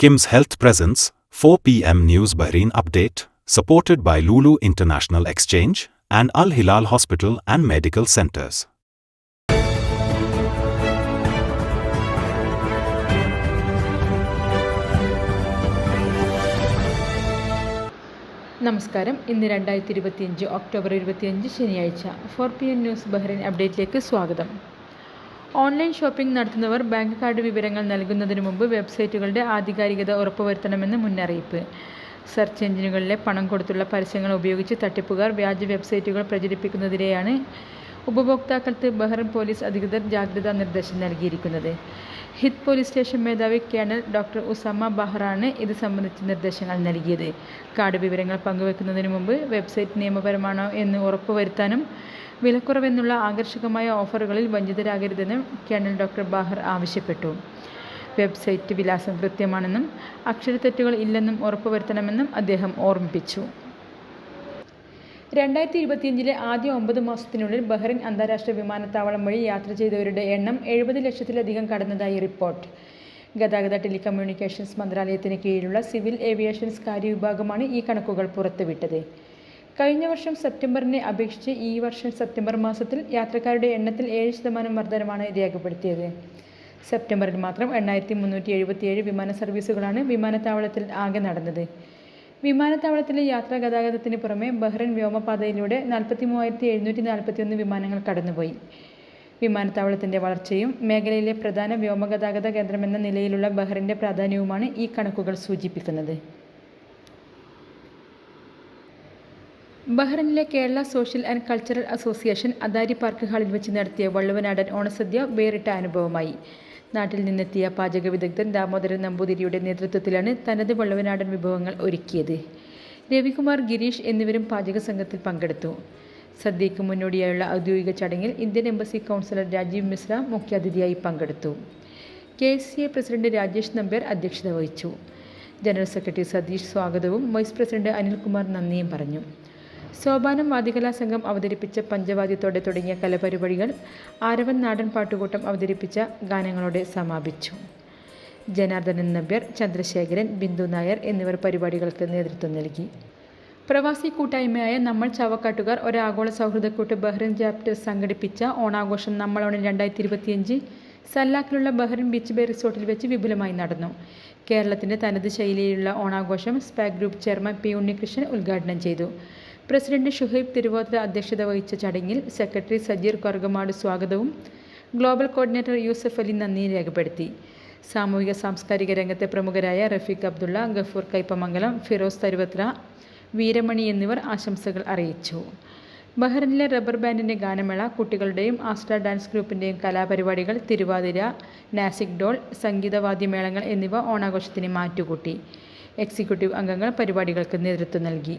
Kim's Health Presence, 4 p.m. News Bahrain Update, supported by Lulu International Exchange and Al Hilal Hospital and Medical Centers. നമസ്കാരം ഇന്ന് രണ്ടായിരത്തി ഇരുപത്തിയഞ്ച് October ഇരുപത്തിയഞ്ച് ശനിയാഴ്ച four P N news Bahrain അപ്ഡേറ്റിലേക്ക് സ്വാഗതം online shopping നടത്തുന്നവർ bank card വിവരങ്ങൾ നൽകുന്നതിന് മുമ്പ് വെബ്സൈറ്റുകളുടെ ആധികാരികത ഉറപ്പുവരുത്തണമെന്ന് മുന്നറിയിപ്പ്. സെർച്ച് എഞ്ചിനുകളിലെ പണം കൊടുത്തുള്ള പരസ്യങ്ങൾ ഉപയോഗിച്ച് തട്ടിപ്പുകാർ വ്യാജ വെബ്സൈറ്റുകൾ പ്രചരിപ്പിക്കുന്നതിനെയാണ് ഉപഭോക്താക്കൾക്ക് ബഹ്റൈൻ പോലീസ് അധികൃതർ ജാഗ്രതാ നിർദ്ദേശം നൽകിയിരിക്കുന്നത്. ഹിത് പോലീസ് സ്റ്റേഷൻ മേധാവി കേണൽ ഡോക്ടർ ഉസാമ ബഹ്റാണ് ഇത് സംബന്ധിച്ച് നിർദ്ദേശങ്ങൾ നൽകിയത്. കാർഡ് വിവരങ്ങൾ പങ്കുവെക്കുന്നതിന് മുമ്പ് വെബ്സൈറ്റ് നിയമപരമാണോ എന്ന് ഉറപ്പുവരുത്താനും വിലക്കുറവെന്നുള്ള ആകർഷകമായ ഓഫറുകളിൽ വഞ്ചിതരാകരുതെന്ന് കേണൽ ഡോക്ടർ ബാഹർ ആവശ്യപ്പെട്ടു. വെബ്സൈറ്റ് വിലാസം കൃത്യമാണെന്നും അക്ഷരത്തെറ്റുകൾ ഇല്ലെന്നും ഉറപ്പുവരുത്തണമെന്നും അദ്ദേഹം ഓർമ്മിപ്പിച്ചു. രണ്ടായിരത്തി ഇരുപത്തിയഞ്ചിലെ ആദ്യ ഒമ്പത് മാസത്തിനുള്ളിൽ ബഹ്റിൻ അന്താരാഷ്ട്ര വിമാനത്താവളം വഴി യാത്ര ചെയ്തവരുടെ എണ്ണം എഴുപത് ലക്ഷത്തിലധികം കടന്നതായി റിപ്പോർട്ട്. ഗതാഗത ടെലികമ്മ്യൂണിക്കേഷൻസ് മന്ത്രാലയത്തിന് കീഴിലുള്ള സിവിൽ ഏവിയേഷൻസ് കാര്യവിഭാഗമാണ് ഈ കണക്കുകൾ പുറത്തുവിട്ടത്. കഴിഞ്ഞ വർഷം സെപ്റ്റംബറിനെ അപേക്ഷിച്ച് ഈ വർഷം സെപ്റ്റംബർ മാസത്തിൽ യാത്രക്കാരുടെ എണ്ണത്തിൽ ഏഴ് ശതമാനം വർധനമാണ് രേഖപ്പെടുത്തിയത് സെപ്റ്റംബറിൽ മാത്രം എണ്ണായിരത്തി മുന്നൂറ്റി എഴുപത്തിയേഴ് വിമാന സർവീസുകളാണ് വിമാനത്താവളത്തിൽ ആകെ നടന്നത്. വിമാനത്താവളത്തിലെ യാത്രാ ഗതാഗതത്തിന് പുറമെ ബഹ്റൈൻ വ്യോമപാതയിലൂടെ നാൽപ്പത്തി മൂവായിരത്തി എഴുന്നൂറ്റി നാൽപ്പത്തിയൊന്ന് വിമാനങ്ങൾ കടന്നുപോയി. വിമാനത്താവളത്തിന്റെ വളർച്ചയും മേഖലയിലെ പ്രധാന വ്യോമഗതാഗത കേന്ദ്രമെന്ന നിലയിലുള്ള ബഹ്റിന്റെ പ്രാധാന്യവുമാണ് ഈ കണക്കുകൾ സൂചിപ്പിക്കുന്നത്. ബഹ്റൈനിലെ Kerala social and cultural association Adari park ഹാളിൽ വെച്ച് നടത്തിയ വള്ളുവനാടൻ ഓണസദ്യ വേറിട്ട അനുഭവമായി. നാട്ടിൽ നിന്നെത്തിയ പാചക വിദഗ്ധൻ ദാമോദരൻ നമ്പൂതിരിയുടെ നേതൃത്വത്തിലാണ് തനത് വള്ളുവനാടൻ വിഭവങ്ങൾ ഒരുക്കിയത്. രവികുമാർ ഗിരീഷ് എന്നിവരും പാചക സംഘത്തിൽ പങ്കെടുത്തു. സദ്യയ്ക്ക് മുന്നോടിയായുള്ള ഔദ്യോഗിക ചടങ്ങിൽ Indian embassy councillor Rajeev Mishra മുഖ്യാതിഥിയായി പങ്കെടുത്തു. K S C A president Rajesh Nambiar അധ്യക്ഷത വഹിച്ചു. ജനറൽ സെക്രട്ടറി സതീഷ് സ്വാഗതവും വൈസ് പ്രസിഡന്റ് അനിൽകുമാർ നന്ദിയും പറഞ്ഞു. സോപാനം വാദികലാ സംഘം അവതരിപ്പിച്ച പഞ്ചവാദ്യത്തോടെ തുടങ്ങിയ കലപരിപാടികൾ ആരവൻ നാടൻ പാട്ടുകൂട്ടം അവതരിപ്പിച്ച ഗാനങ്ങളോടെ സമാപിച്ചു. ജനാർദ്ദനൻ നമ്പ്യർ ചന്ദ്രശേഖരൻ ബിന്ദു നായർ എന്നിവർ പരിപാടികൾക്ക് നേതൃത്വം നൽകി. പ്രവാസി കൂട്ടായ്മയായ നമ്മൾ ചാവക്കാട്ടുകാർ ഒരാഗോള സൗഹൃദക്കൂട്ട് ബഹ്റിൻ ചാപ്റ്റർ സംഘടിപ്പിച്ച ഓണാഘോഷം നമ്മളോണം രണ്ടായിരത്തി ഇരുപത്തിയഞ്ച് സല്ലാക്കിലുള്ള ബഹ്റിൻ ബീച്ച് ബേ റിസോർട്ടിൽ വെച്ച് വിപുലമായി നടന്നു. കേരളത്തിന്റെ തനത് ശൈലിയിലുള്ള ഓണാഘോഷം Spac group chairman P Unnikrishnan ഉദ്ഘാടനം ചെയ്തു. പ്രസിഡന്റ് ഷുഹൈബ് തിരുവോത്ര അധ്യക്ഷത വഹിച്ച ചടങ്ങിൽ സെക്രട്ടറി സജീർ കൊർഗമാട് സ്വാഗതവും ഗ്ലോബൽ കോർഡിനേറ്റർ യൂസഫ് അലി നന്ദി രേഖപ്പെടുത്തി. സാമൂഹിക സാംസ്കാരിക രംഗത്തെ പ്രമുഖരായ റഫീഖ് അബ്ദുള്ള ഗഫൂർ കൈപ്പമംഗലം ഫിറോസ് തരുവത്ര വീരമണി എന്നിവർ ആശംസകൾ അറിയിച്ചു. ബഹ്റിനിലെ റബ്ബർ ബാൻഡിന്റെ ഗാനമേള കുട്ടികളുടെയും ആസ്ട്ര ഡാൻസ് ഗ്രൂപ്പിന്റെയും കലാപരിപാടികൾ തിരുവാതിര നാസിക് ഡോൾ സംഗീതവാദ്യമേളങ്ങൾ എന്നിവ ഓണാഘോഷത്തിന് മാറ്റുകൂട്ടി. എക്സിക്യൂട്ടീവ് അംഗങ്ങൾ പരിപാടികൾക്ക് നേതൃത്വം നൽകി.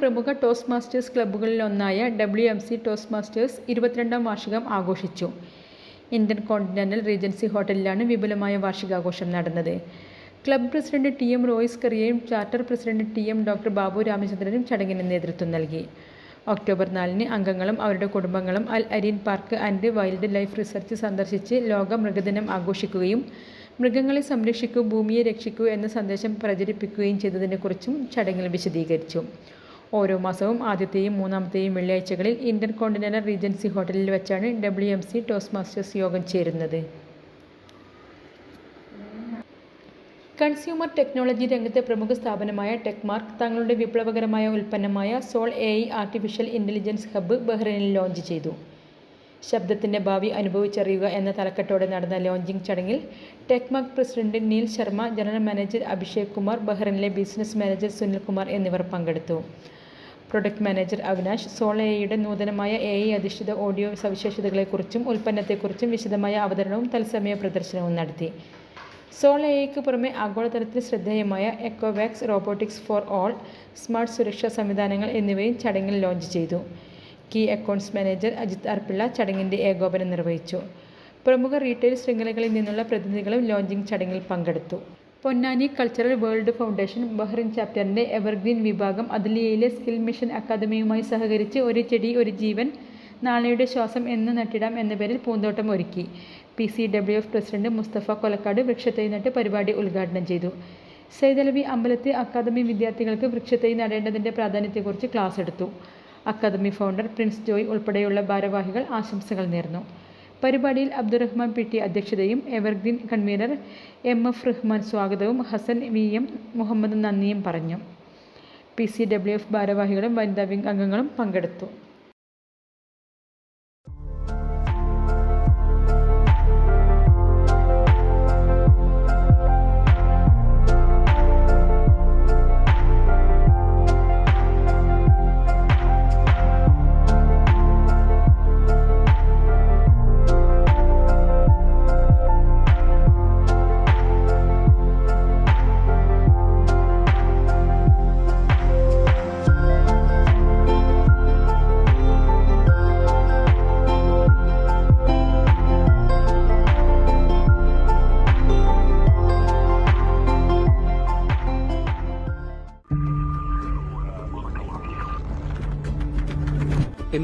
പ്രമുഖ ടോസ്റ്റ് മാസ്റ്റേഴ്സ് ക്ലബ്ബുകളിലൊന്നായ W M C Toastmasters ഇരുപത്തിരണ്ടാം വാർഷികം ആഘോഷിച്ചു. ഇന്ത്യൻ കോണ്ടിനെന്റൽ റീജൻസി ഹോട്ടലിലാണ് വിപുലമായ വാർഷികാഘോഷം നടന്നത്. Club president T M Royce കറിയയും charter president T M doctor Babu രാമചന്ദ്രനും ചടങ്ങിന് നേതൃത്വം നൽകി. ഒക്ടോബർ നാലിന് അംഗങ്ങളും അവരുടെ കുടുംബങ്ങളും Al Areen park and wildlife research സന്ദർശിച്ച് ലോക മൃഗദിനം ആഘോഷിക്കുകയും മൃഗങ്ങളെ സംരക്ഷിക്കൂ ഭൂമിയെ രക്ഷിക്കൂ എന്ന സന്ദേശം പ്രചരിപ്പിക്കുകയും ചെയ്തതിനെക്കുറിച്ചും ചടങ്ങിൽ വിശദീകരിച്ചു. ഓരോ മാസവും ആദ്യത്തെയും മൂന്നാമത്തെയും വെള്ളിയാഴ്ചകളിൽ ഇന്ത്യൻ കോണ്ടിനെന്റൽ റീജൻസി ഹോട്ടലിൽ വെച്ചാണ് W M C Toastmasters യോഗം ചേരുന്നത്. കൺസ്യൂമർ ടെക്നോളജി രംഗത്തെ പ്രമുഖ സ്ഥാപനമായ ടെക്മാർക്ക് തങ്ങളുടെ വിപ്ലവകരമായ ഉൽപ്പന്നമായ Soul A artificial intelligence hub ബഹ്റൈനിൽ launch ചെയ്തു. ശബ്ദത്തിന്റെ ഭാവി അനുഭവിച്ചറിയുക എന്ന തലക്കെട്ടോടെ നടന്ന ലോഞ്ചിങ് ചടങ്ങിൽ Techmark president Neel Sharma general manager Abhishek Kumar ബഹ്റൈനിലെ business manager Sunil Kumar എന്നിവർ പങ്കെടുത്തു. പ്രൊഡക്റ്റ് മാനേജർ അവിനാഷ് എ നൂതനമായ എ ഐ അധിഷ്ഠിത ഓഡിയോ സവിശേഷതകളെക്കുറിച്ചും ഉൽപ്പന്നത്തെക്കുറിച്ചും വിശദമായ അവതരണവും തത്സമയ പ്രദർശനവും നടത്തി. എ പുറമെ ആഗോളതലത്തിൽ ശ്രദ്ധേയമായ Ecovacs robotics for all smart സുരക്ഷാ സംവിധാനങ്ങൾ എന്നിവയും ചടങ്ങിൽ ലോഞ്ച് ചെയ്തു. കീ അക്കൗണ്ട്സ് മാനേജർ അജിത് അർപ്പിള്ള ചടങ്ങിന്റെ ഏകോപനം നിർവഹിച്ചു. പ്രമുഖ റീറ്റെയിൽ ശൃംഖലകളിൽ നിന്നുള്ള പ്രതിനിധികളും ലോഞ്ചിങ് ചടങ്ങിൽ പങ്കെടുത്തു. Ponnani cultural world foundation Bahrain ചാപ്റ്ററിന്റെ evergreen വിഭാഗം അതിലിയയിലെ സ്കിൽ മിഷൻ അക്കാദമിയുമായി സഹകരിച്ച് ഒരു ചെടി ഒരു ജീവൻ നാളെയുടെ ശ്വാസം എന്ന് നട്ടിടാം എന്ന പേരിൽ പൂന്തോട്ടം ഒരുക്കി. P C W F president Mustafa Kolakkad വൃക്ഷത്തൈ നട്ട് പരിപാടി ഉദ്ഘാടനം ചെയ്തു. സൈതലവി അമ്പലത്തെ അക്കാദമി വിദ്യാർത്ഥികൾക്ക് വൃക്ഷത്തൈ നടേണ്ടതിന്റെ പ്രാധാന്യത്തെക്കുറിച്ച് ക്ലാസ് എടുത്തു. അക്കാദമി ഫൗണ്ടർ പ്രിൻസ് ജോയ് ഉൾപ്പെടെയുള്ള ഭാരവാഹികൾ ആശംസകൾ നേർന്നു. പരിപാടിയിൽ Abdurahman P T അധ്യക്ഷതയും evergreen convener M F Rahman സ്വാഗതവും ഹസൻ വി എം മുഹമ്മദ് നന്ദിയും പറഞ്ഞു. പി സി ഡബ്ല്യു എഫ് ഭാരവാഹികളും വനിതാ വിംഗ് അംഗങ്ങളും പങ്കെടുത്തു.